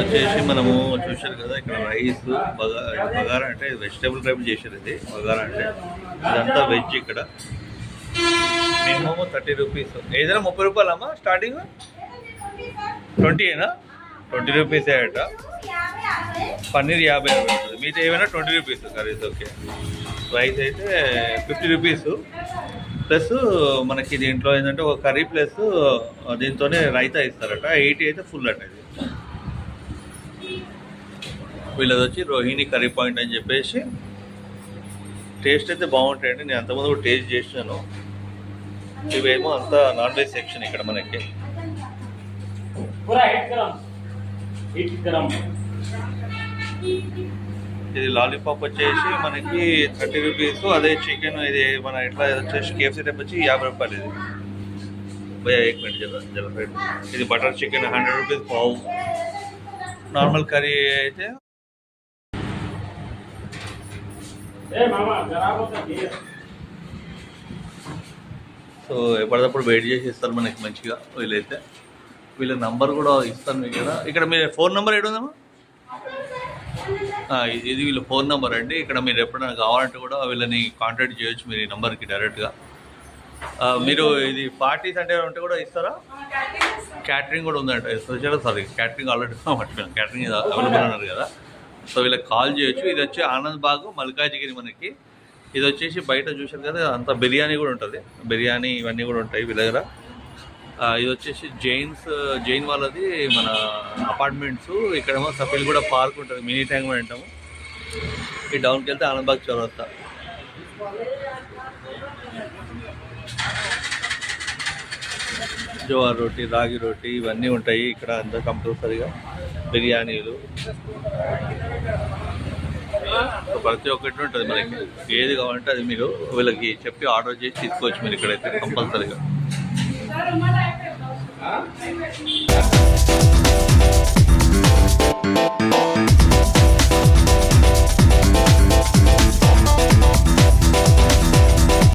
వచ్చేసి మనము చూశారు కదా ఇక్కడ రైస్ బగా బగారా అంటే వెజిటేబుల్ టైప్ చేశారు ఇది బగారా అంటే. ఇదంతా వెజ్ ఇక్కడ. Minimum thirty rupees. ఏదైనా ముప్పై రూపాయలమ్మా స్టార్టింగ్? ట్వంటీ అయినా ట్వంటీ రూపీస్ అయ్యట పన్నీర్ యాభై ఉంటుంది. మీతో ఏమైనా twenty rupees curries okay. Rice అయితే ఫిఫ్టీ రూపీస్. ప్లస్ మనకి దీంట్లో ఏంటంటే ఒక కర్రీ ప్లస్ దీంతోనే రైతా ఇస్తారట. ఎయిటీ అయితే ఫుల్ అట ఇది. వీళ్ళది వచ్చి రోహిణి కర్రీ పాయింట్ అని చెప్పేసి. టేస్ట్ అయితే బాగుంటాయండి. నేను అంతమంది కూడా టేస్ట్ చేసాను ఇవేమో అంత నాన్ వెజ్ సెక్షన్ ఇక్కడ మనకి. ఇది లాలీపాప్ వచ్చేసి మనకి థర్టీ రూపీస్. అదే చికెన్ ఇది మన ఇట్లా వచ్చేసి కేఫ్సీ టైప్ వచ్చి యాభై రూపాయలు ఇది. భయ ఎక్ మినిట్ జల ఇది బటర్ చికెన్ హండ్రెడ్ రూపీస్ పావు. నార్మల్ కర్రీ అయితే సో ఎప్పటికప్పుడు వెయిట్ చేసి ఇస్తారు మనకి మంచిగా వీళ్ళైతే వీళ్ళ నంబర్ కూడా ఇస్తాను మీకు ఇక్కడ ఇక్కడ మీ ఫోన్ నెంబర్ ఏడుందమ్మా ఆ, ఇది ఇది వీళ్ళ ఫోన్ నెంబర్ అండి. ఇక్కడ మీరు ఎప్పుడైనా కావాలంటే కూడా వీళ్ళని కాంటాక్ట్ చేయొచ్చు మీరు ఈ నెంబర్కి డైరెక్ట్గా మీరు ఇది పార్టీస్ అంటే ఉంటే కూడా ఇస్తారా? క్యాటరింగ్ కూడా ఉందంట. స్పెషల్ సారీ క్యాటరింగ్ ఆల్రెడీ మర్చిపోయాను క్యాటరింగ్ అవైలబుల్ ఉన్నారు కదా. సో వీళ్ళకి కాల్ చేయొచ్చు. ఇది వచ్చి ఆనంద్ బాగ్ మల్కాజిగిరి మనకి. ఇది వచ్చేసి బయట చూశారు కదా అంత బిర్యానీ కూడా ఉంటుంది. బిర్యానీ ఇవన్నీ కూడా ఉంటాయి వీళ్ళ దగ్గర. ఇది వచ్చేసి జైన్స్ జైన్ వాళ్ళది మన అపార్ట్మెంట్స్. ఇక్కడేమో సఫీల్ కూడా పార్క్ ఉంటుంది మినీ ట్యాంక్ అని అంటాము. ఈ డౌన్కి వెళ్తే ఆనందబాగ్ చౌరస్తా. జోవార్ రోటీ రాగి రోటీ ఇవన్నీ ఉంటాయి. ఇక్కడ అంతా కంపల్సరీగా. బిర్యానీలు. ప్రతి ఒక్కటి ఉంటుంది మనకి. ఏది కావాలంటే అది మీరు వీళ్ళకి చెప్పి ఆర్డర్ చేసి తీసుకోవచ్చు మీరు ఇక్కడైతే కంపల్సరీగా.